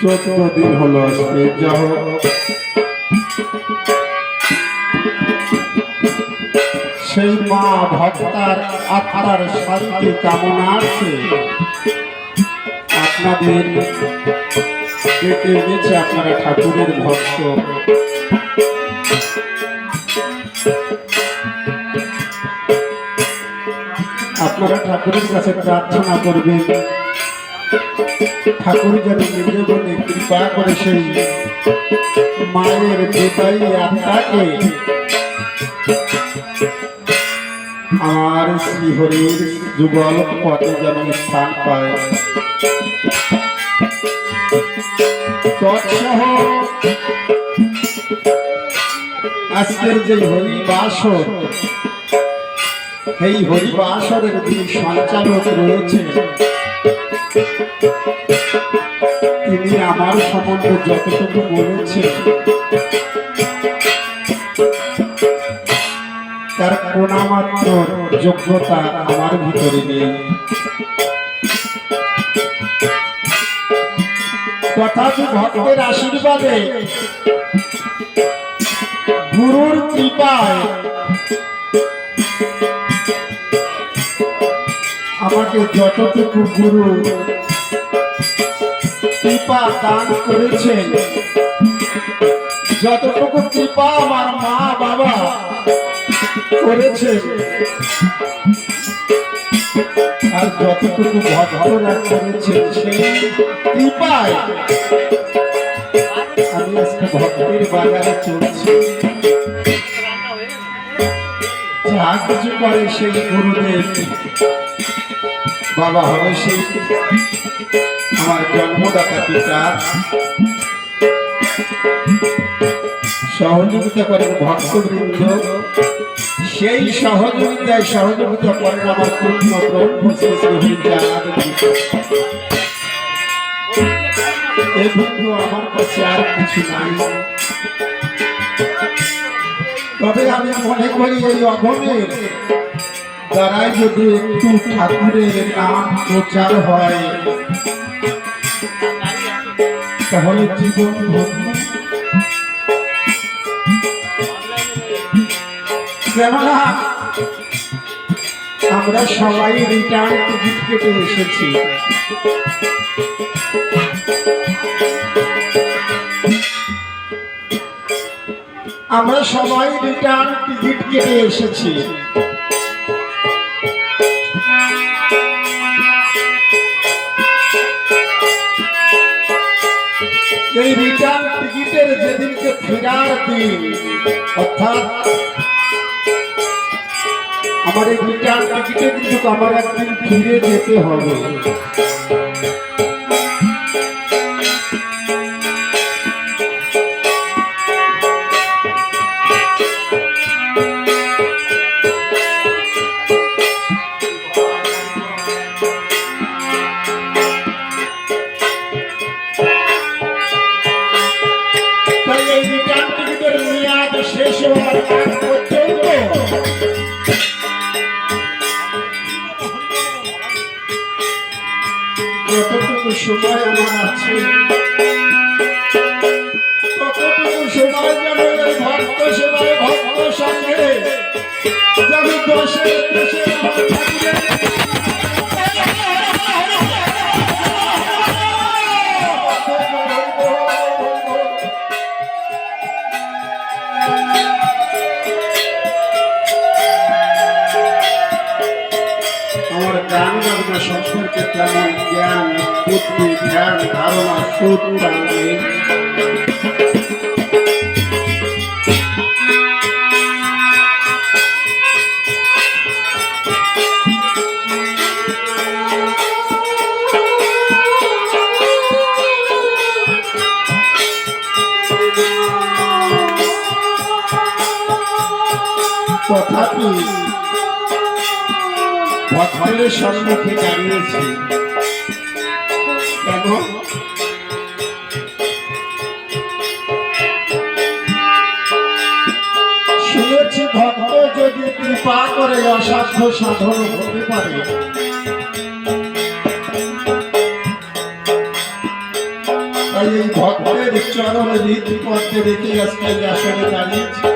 চোদ্দ হলো আজকে, যা হোক। সেই মা ভক্তার আত্মার শান্তি কামনা আছে। আপনাদের ডেকে এনেছে আপনারা ঠাকুরের ভক্ত। আপনারা ঠাকুরের কাছে প্রার্থনা করবেন। ঠাকুর যেন নিজে বলে কৃপা করে সেই মায়ের বেতাই আত্মাকে আমার শ্রীহরির যুগল পথে যেন স্থান পায়। তৎসহ আজকের যে হরিবাসর এই হরিবাসরের যিনি সঞ্চালক রয়েছে তিনি আমার সম্বন্ধে যতটুকু বলেছেন, তার কোনামাত্র যোগ্যতা আমার ভিতরে নেই। তথাপি ভক্তের আশীর্বাদে গুরুর কৃপায় আমাকে যতটুকু গুরু কৃপা দান করেছেন, যতটুকু কৃপা আমার মা বাবা করেছে আর যতটুকু ভক্তরা করেছে সেই কৃপায় আমি আজকে ভক্তের বাজারে চলছি। যা কিছু করে সেই গুরুদেব বাবা হবে সেই আমার জন্মদাতা পিতা। সহযোগিতা করেন ভক্তবৃন্দ। সেই সহযোগিতায় সহযোগিতা করেন আমার পূর্ণ ব্রহ্ম আমার কাছে আর কিছু নাই। তবে আমি মনে করি এই অগমের দ্বারাই যদি একটু ঠাকুরের নাম প্রচার হয়, তাহলে জীবন আমরা সবাই রিটার্ন টিকিট কেটে এসেছি। আমরা সবাই রিটার্ন টিকিট কেটে এসেছি। এই রিটার্ন টিকিটের যেদিনকে ফেরার দিন, অর্থাৎ আমার এই রিটার্ন টিকিটে কিন্তু আমার একদিন ফিরে যেতে হবে। সম্পর্কে তেমন জ্ঞান বুদ্ধি ধ্যান ধারণা সুদ তথাপি ভক্তের সম্মুখে দাঁড়িয়েছি। কেন? শুনেছি ভক্ত যদি কৃপা করে অসাধ্য সাধন হতে পারে। এই ভক্তের চরণ রীতি করতে দেখে আজকে আসনে দাঁড়িয়েছি।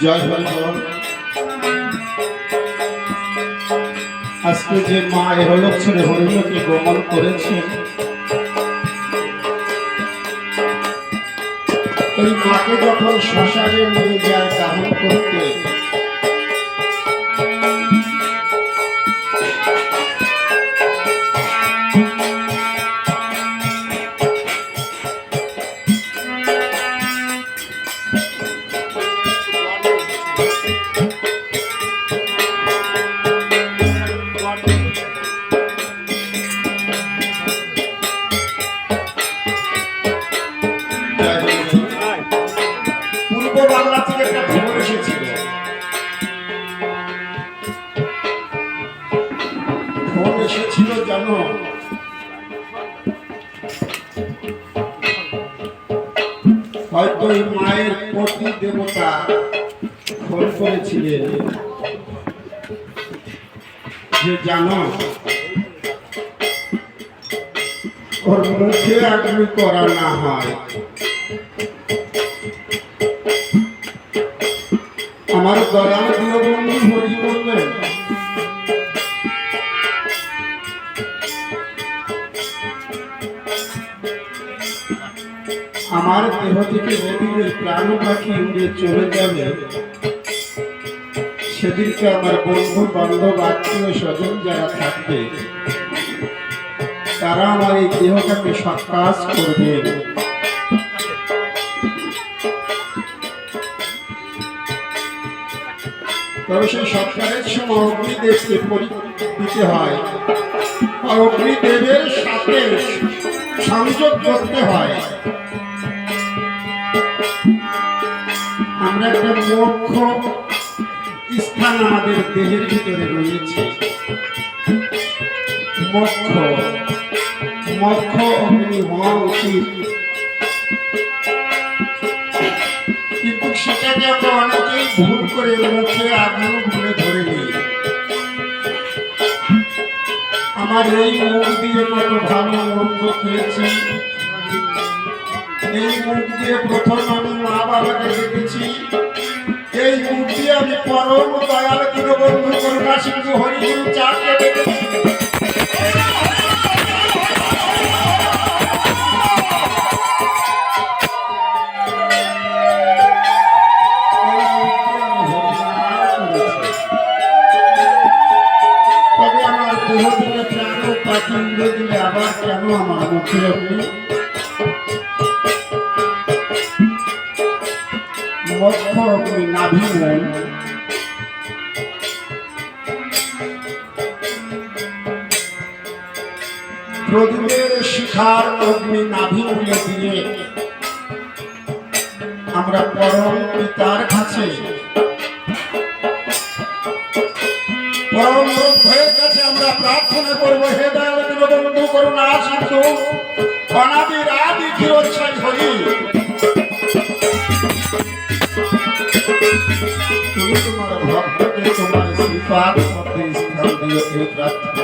জয় আজকে যে মা এহলোক ছেড়ে হরিণকে গমন করেছেন ওই মাকে যখন শ্মশানে নিয়ে যায় দাহন করতে যে জানো, ওর মুখে আগ্রহ করা না হয়। আমার দয়াল দীনবন্ধু হরি বললেন, আমার দেহ থেকে যেদিনের প্রাণ পাখি উড়ে চলে যাবে সেদিনকে আমার বন্ধু বান্ধব, আত্মীয় স্বজন যারা থাকবে, তারা আমার এই দেহটাকে সৎকাজ করবে। তবে সময় অগ্নিদেবকে দিতে হয় আর অগ্নিদেবের সাথে সংযোগ করতে হয়। আমরা একটা মোক্ষ স্থান আমাদের দেহের ভিতরে রয়েছে। মোক্ষ। মোক্ষ অগ্নি হওয়া উচিত। কিন্তু সেটাকে আমরা অনেকেই ভুল করে মুখে আগুন ভুলে ধরে নিই আমার এই মুখ দিয়ে কত ভালো মন্দ খেয়েছি এই মুখ দিয়ে প্রথম আমি মা পাখি উড়ে দিলে আবার কেন আমার মুখে আপনি মক্ষ আপনি নাভি নেন প্রদীপের শিখার অগ্নি নাভি উড়ে দিয়ে আমরা পরম পিতার কাছে, পরম হয়ে কাছে আমরা প্রার্থনা করব, হে দয়াল দীনবন্ধু, করুণা সিন্ধু অনাদির আদি হরি। তুমি তোমার ভক্তকে তোমার শ্রীপাদ মধ্যে স্থান এই প্রার্থনা।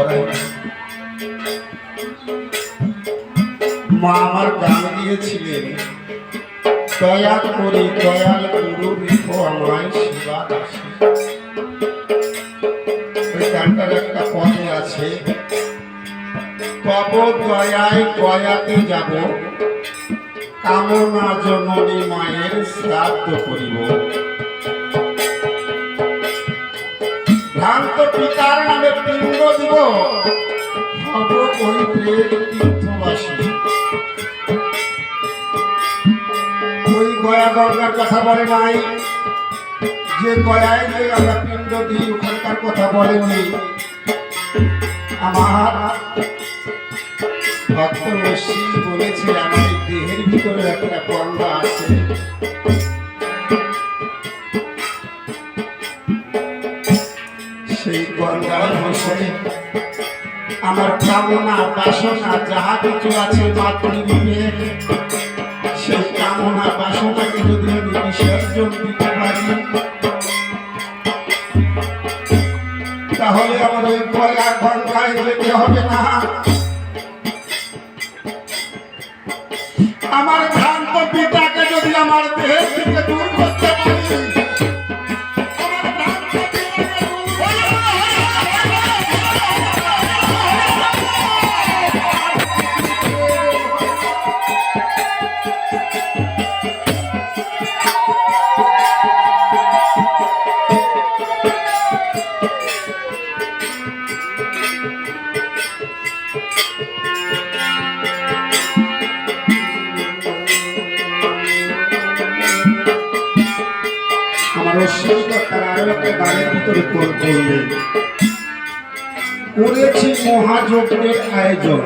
আর মা আমার গান দিয়েছিলেন। দয়া করে দয়াল গুরু আমায় সেবা দাসী। গানটার একটা পদে আছে তব দয়ায় গয়াতে যাব, কামনা জননী মায়ের শ্রাদ্ধ করিব। ভ্রান্ত পিতার নামে পিণ্ড দিব। হব ওই তীর্থবাসী। ওই গয়া গঙ্গার কথা বলে নাই। যে গয়ায় যে আমরা পিণ্ড দিই, ওখানকার কথা বলেনি আমার ভক্ত বলেছে, আমার দেহের ভিতরে একটা গঙ্গা আছে। বসে আমার কামনা, বাসনা যাহা কিছু আছে সেই কামনা, বাসনাকে যদি আমি বিসর্জন দিতে পারি, তাহলে আমার ওই গলা গঙ্গায় যেতে হবে না। আমার ভ্রান্ত পিতাকে যদি আমার দেহের থেকে দূর করতে একটা গানের ভিতরে করলেন করেছি মহাযজ্ঞের আয়োজন।